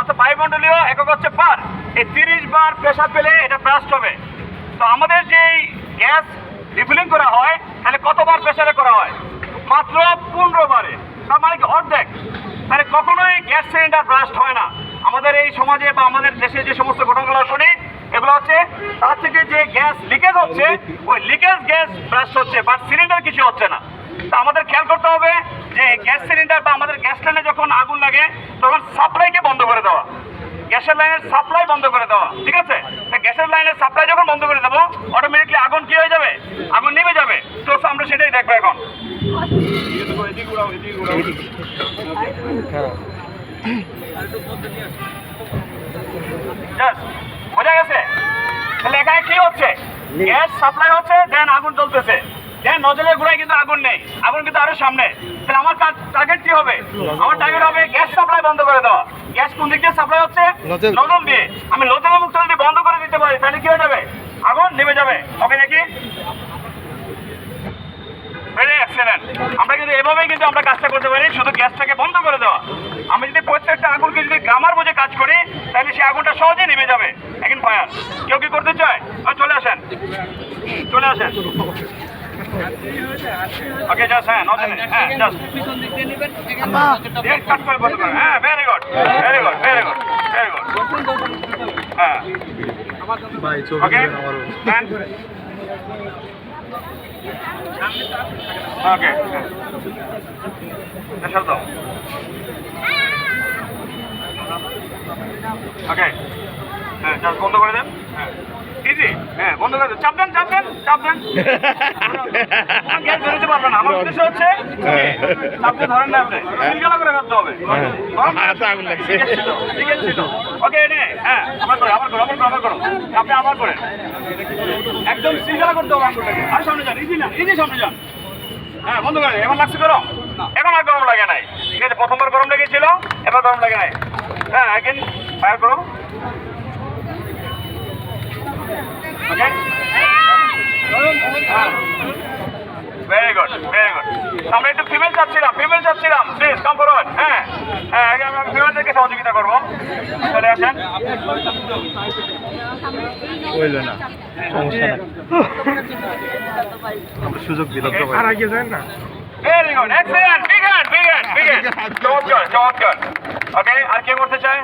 অর্থাৎ বায়ুমণ্ডলীয় একক হচ্ছে বার এই তিরিশ বার প্রেশার পেলে এটা ব্রাস্ট হবে। তো আমাদের যেই গ্যাস রিফিলিং করা হয়, তাহলে কতবার প্রেশারে করা হয়? মাত্র পনেরো বারে। তার মানে অর্ধেক? তাহলে কখনোই গ্যাস সিলিন্ডার ব্রাস্ট হয় না। আমাদের এই সমাজে বা আমাদের দেশে যে সমস্ত ঘটনাগুলো শুনি, এগুলো হচ্ছে, তার থেকে যে গ্যাস লিকেজ হচ্ছে, ওই লিকেজ গ্যাস ব্রাস্ট হচ্ছে বাট সিলিন্ডার কিছু হচ্ছে না। তা আমাদের খেয়াল করতে হবে যে গ্যাস সিলিন্ডার বা আমাদের গ্যাস লাইনে যখন আগুন লাগে তখন সাপ্লাইকে বন্ধ করে দেওয়া। গ্যাসের লাইনের সাপ্লাই বন্ধ করে দেওয়া ঠিক আছে? গ্যাসের লাইনের সাপ্লাই যখন বন্ধ করে দেবো অটোমেটিকলি আগুন কি হয়ে যাবে? আগুন নিভে যাবে। তো আমরা সেটাই দেখব এখন। বোঝা গেছে? তাহলে এখানে কি হচ্ছে? গ্যাস সাপ্লাই হচ্ছে দেন আগুন জ্বলতেছে। দেন নজলের গোড়ায় কিন্তু আগুন নেই আগুন কিন্তু আরও সামনে। তাহলে আমার টার্গেট কি হবে? আমার টার্গেট হবে গ্যাস সাপ্লাই বন্ধ করে দেওয়া। গ্যাস কোন দিক দিয়ে সাপ্লাই হচ্ছে? নজল। নজল দিয়ে। আমি নজল মুক্ত যদি বন্ধ করে দিতে পারি তাহলে কি হয়ে যাবে? আগুন নেমে যাবে। ওকে নাকি? ভেরি এক্সেলেন্ট আমরা কিন্তু এভাবেই কিন্তু আমরা কাজটা করতে পারি শুধু গ্যাসটাকে বন্ধ করে দেওয়া। আমি যদি প্রত্যেকটা আগুনকে যদি গ্রামার বুঝে কাজ করি তাহলে সেই আগুনটা সহজে নেমে যাবে। এখন ফায়ার কেউ কি করতে চায়? চলে আসেন। চলে আসেন। ওকে জাস্ট হ্যাঁ নজনে হ্যাঁ জাস্ট ডেট কাট করে করুন হ্যাঁ very good very good very good very good হ্যাঁ। ভাই ছবি ওকে ওকে প্রেশার দাও ওকে হ্যাঁ জাস্ট বন্ধ করে দেন। হ্যাঁ ইজি হ্যাঁ বন্ধ করে চাপ দেন চাপ দেন চাপ দেন। বেরোতে আমার উদ্দেশ্য হচ্ছে হ্যাঁ। ধরেন না আপনি। করে হবে। ওকে হ্যাঁ আবার করো আবার করো আবার করো আবার করো। আপনি আবার করেন। একদম সিলগালা করতে হবে আর সামনে যান ইজি না ইজি সামনে যান। হ্যাঁ বন্ধ করে এখন লাগছে গরম এখন আর গরম লাগে নাই। ঠিক আছে প্রথমবার গরম লেগেছিল এবার গরম লাগে নাই। হ্যাঁ এখন ফায়ার করো। ভেরি গুড ভেরি গুড আমরা একটু ফিমেল চাচ্ছিলাম ফিমেল চাচ্ছিলাম প্লিজ কাম ফরওয়ার্ড হ্যাঁ হ্যাঁ আগে আমরা ফিমেলদেরকে সহযোগিতা করব। চলে আসেন। হইল না সমস্যা নাই। আমরা সুযোগ দিলাম তো আর আগে যায় না। Very good excellent big hand big hand big hand চমৎকার চমৎকার। ওকে আর কে করতে চায়?